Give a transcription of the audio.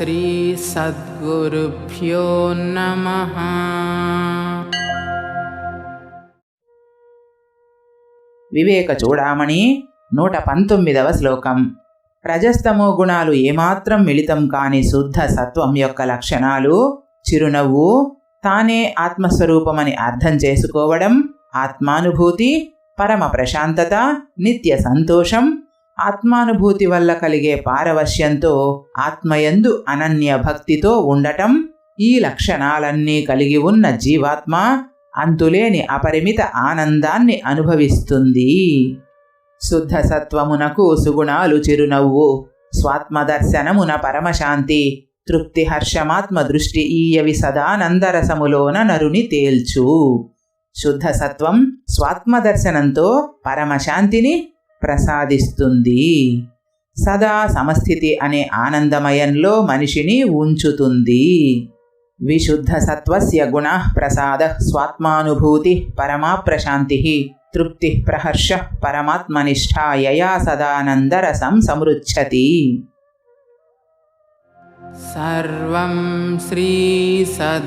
श्रीसद्गुरुभ्यो नमः వివేక చూడామణి నూట పంతొమ్మిదవ శ్లోకం రజస్తమో గుణాలు ఏమాత్రం మిళితం కాని శుద్ధ సత్వం యొక్క లక్షణాలు చిరునవ్వు తానే ఆత్మస్వరూపమని అర్థం చేసుకోవడం ఆత్మానుభూతి పరమ ప్రశాంతత నిత్య సంతోషం ఆత్మానుభూతి వల్ల కలిగే పారవశ్యంతో ఆత్మయందు అనన్య భక్తితో ఉండటం ఈ లక్షణాలన్నీ కలిగి ఉన్న జీవాత్మ అంతులేని అపరిమిత ఆనందాన్ని అనుభవిస్తుంది. శుద్ధ సత్వమునకు సుగుణాలు చిరునవ్వు స్వాత్మదర్శనమున పరమశాంతి తృప్తి హర్షమాత్మ దృష్టి ఈయవి సదానందరసములోన నరుని తేల్చు. శుద్ధ సత్వం స్వాత్మదర్శనంతో పరమశాంతిని ప్రసాదిస్తుంది సదా సమస్థితి అనే ఆనందమయంలో మనిషిని ఉంచుతుంది విశుద్ధ సత్వస్య గుణ ప్రసాద స్వాత్మానుభూతి పరమా ప్రశాంతి తృప్తి ప్రహర్ష పరమాత్మనిష్ఠా యయా సదానందరసం సమృచ్చతి सर्वं श्रीसद्गुरार्पणम्